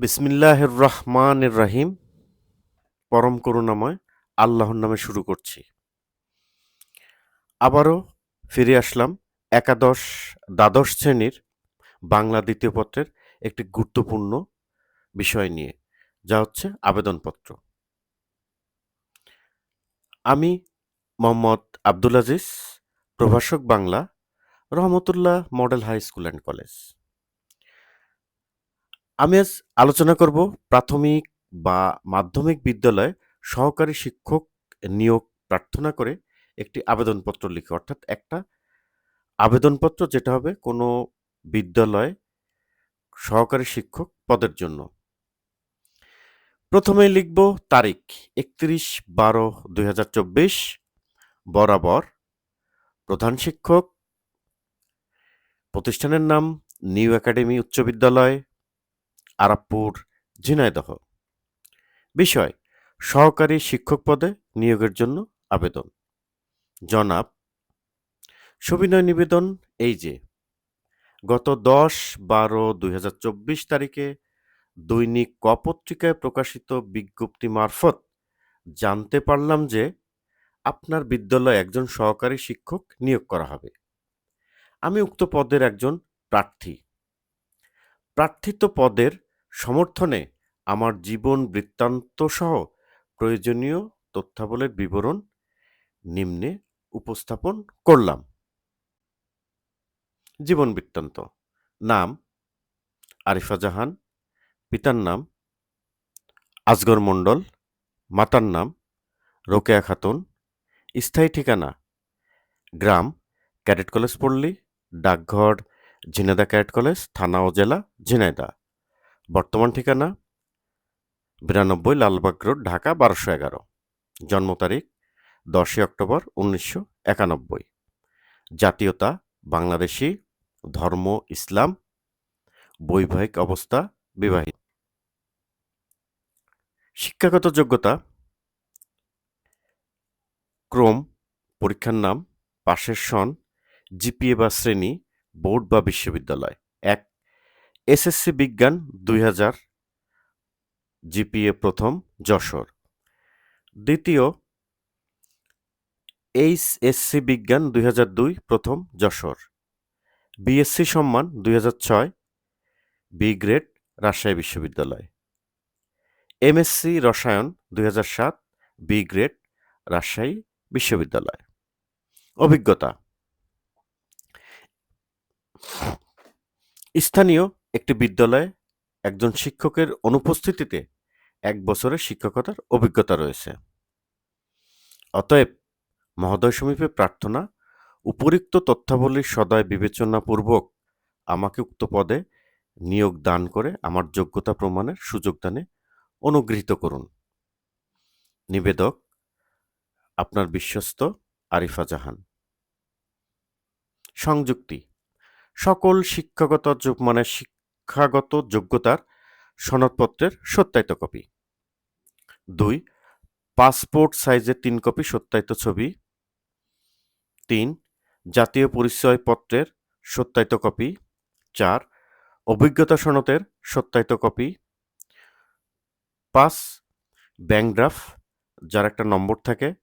বিসমিল্লাহির রহমানির রাহিম পরম করুণাময় আল্লাহর নামে শুরু করছি। আবারও ফিরে আসলাম একাদশ, দ্বাদশ শ্রেণির বাংলা দ্বিতীয় পত্রের একটি গুরুত্বপূর্ণ বিষয় নিয়ে, যা হচ্ছে আবেদনপত্র। আমি মোহাম্মদ আব্দুল আজিজ, প্রভাষক Bangla, Rahmatullah model high school and college. আমি আজ আলোচনা করব প্রাথমিক বা মাধ্যমিক বিদ্যালয়ে সহকারী শিক্ষক নিয়োগ প্রার্থনা করে একটি আবেদনপত্র লিখে। অর্থাৎ একটা আবেদনপত্র যেটা হবে কোনো বিদ্যালয়ে সহকারী শিক্ষক পদের জন্য। প্রথমে লিখব তারিখ একত্রিশ বারো দুই বরাবর প্রধান শিক্ষক, প্রতিষ্ঠানের নাম, নিউ একাডেমি উচ্চ বিদ্যালয় আরাপপুর ঝিনাইদহ। বিষয়, সহকারী শিক্ষক পদে নিয়োগের জন্য আবেদন। জনাব, সবিনয় নিবেদন এই যে, গত দশ বারো দুই তারিখে দৈনিক ক পত্রিকায় প্রকাশিত বিজ্ঞপ্তি মারফত জানতে পারলাম যে আপনার বিদ্যালয়ে একজন সহকারী শিক্ষক নিয়োগ করা হবে। আমি উক্ত পদের একজন প্রার্থী। প্রার্থিত পদের সমর্থনে আমার জীবন বৃত্তান্ত সহ প্রয়োজনীয় তথ্যাবলের বিবরণ নিম্নে উপস্থাপন করলাম। জীবন বৃত্তান্ত। নাম আরিফা জাহান। পিতার নাম আজগর মণ্ডল। মাতার নাম রোকেয়া খাতুন। স্থায়ী ঠিকানা গ্রাম ক্যাডেট কলেজ পল্লী, ডাকঘর ঝিনাইদা ক্যাডেট কলেজ, থানা ও জেলা ঝিনাইদা বর্তমান ঠিকানা বিরানব্বই লালবাগ রোড, ঢাকা বারোশো এগারো। জন্ম তারিখ দশই অক্টোবর উনিশশো একানব্বই। জাতীয়তা, বাংলাদেশি, ধর্ম, ইসলাম, বৈবাহিক অবস্থা, বিবাহিত। শিক্ষাগত যোগ্যতা, ক্রম, পরীক্ষার নাম, পাশের সন, জিপিএ বা শ্রেণি বোর্ড বা বিশ্ববিদ্যালয়। এক, এসএসসি বিজ্ঞান দুই হাজার, জিপিএ প্রথম, যশোর। দ্বিতীয় এইচ এইচএসসি বিজ্ঞান দুই হাজার দুই, প্রথম, যশোর। বিএসসি সম্মান দুই হাজার ছয়, বি গ্রেড, রাজশাহী বিশ্ববিদ্যালয়। এমএসসি রসায়ন দুই হাজার সাত, বি গ্রেড, রাজশাহী বিশ্ববিদ্যালয়। অভিজ্ঞতা স্থানীয় একটি বিদ্যালয়ে একজন শিক্ষকের অনুপস্থিতিতে এক বছরের শিক্ষকতার অভিজ্ঞতা রয়েছে। অতএব মহোদয় সমীপে প্রার্থনা উপরিক্ত তথ্যাবলীর সদয় বিবেচনাপূর্বক আমাকে উক্ত পদে নিয়োগ দান করে আমার যোগ্যতা প্রমাণের সুযোগ দানে অনুগৃহীত করুন। নিবেদক, আপনার বিশ্বস্ত আরিফা জাহান। সংযুক্তি। সকল শিক্ষাগত মানে শিক্ষাগত যোগ্যতার সনদপত্রের সত্যায়িত কপি। দুই, পাসপোর্ট সাইজের তিন কপি সত্যায়িত ছবি। তিন, জাতীয় পরিচয়পত্রের সত্যায়িত কপি। চার, অভিজ্ঞতা সনদের সত্যায়িত কপি। পাঁচ, ব্যাংক ড্রাফট, যার একটা নম্বর থাকে,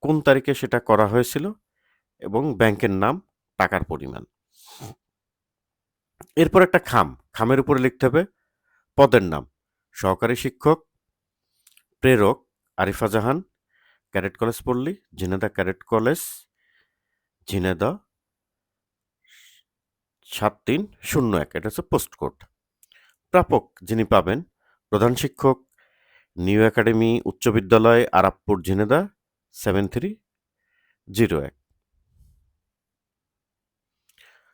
কোন তারিখে সেটা করা হয়েছিল এবং ব্যাংকের নাম, টাকার পরিমাণ। এরপর একটা খাম, খামের উপরে লিখতে হবে পদের নাম, সহকারী শিক্ষক, প্রেরক আরিফা জাহান, ক্যাডেট কলেজ পল্লী ঝিনেদা ক্যাডেট কলেজ ঝিনেদা সাত তিন শূন্য এক, এটা হচ্ছে পোস্ট কোড। প্রাপক যিনি পাবেন, প্রধান শিক্ষক, নিউ একাডেমি, উচ্চ বিদ্যালয় Arappur Jhenaidah seven three zero এক।